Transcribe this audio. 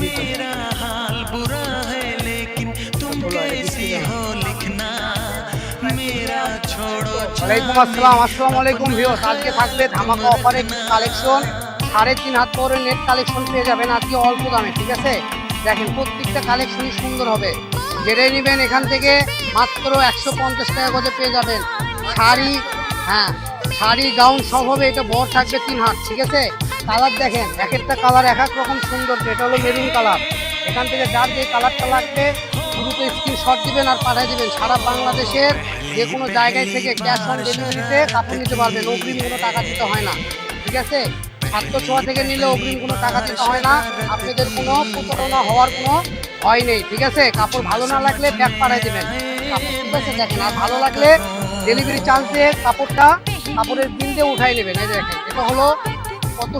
मेरा हाल बुरा है लेकिन तुम कैसी हो लिखना? मेरा छोड़ो কালেকশন সাড়ে তিন হাত পরে নেট কালেকশন পেয়ে যাবেন আজকে অল্প দামে ঠিক আছে? দেখেন প্রত্যেকটা কালেকশনই সুন্দর হবে। যেটাই নেবেন এখান থেকে মাত্র একশো পঞ্চাশ টাকা করে পেয়ে যাবেন। শাড়ি হ্যাঁ শাড়ি গাউন সব হবে এটা বর থাকবে তিন হাত ঠিক আছে? কালার দেখেন, এক একটা কালার এক এক রকম সুন্দর এটা হলো মেরুন কালার। এখান থেকে যার যে কালারটা লাগবে দ্রুত স্ক্রিনশট দিবেন আর পাঠিয়ে দেবেন। সারা বাংলাদেশের যে কোনো জায়গায় থেকে ক্যাশ অন ডেলিভারিতে কাপড় নিতে পারবেন। অগ্রিম কোনো টাকা দিতে হয় না। ঠিক আছে? সাতশো ছোঁয়া থেকে নিলে অগ্রিম কোনো টাকা দিতে হয় না। আপনাদের কোনো প্রতারণা হওয়ার কোনো ভয় নেই। ঠিক আছে? কাপড় ভালো না লাগলে ব্যাগ পাঠিয়ে দেবেন। কাপড় ঠিক আছে? দেখেন, আর ভালো লাগলে ডেলিভারি চার্জ দিয়ে কাপড়টা কাপড়ের বিল দিয়ে উঠাই নেবেন। এই দেখেন, এটা হলো কত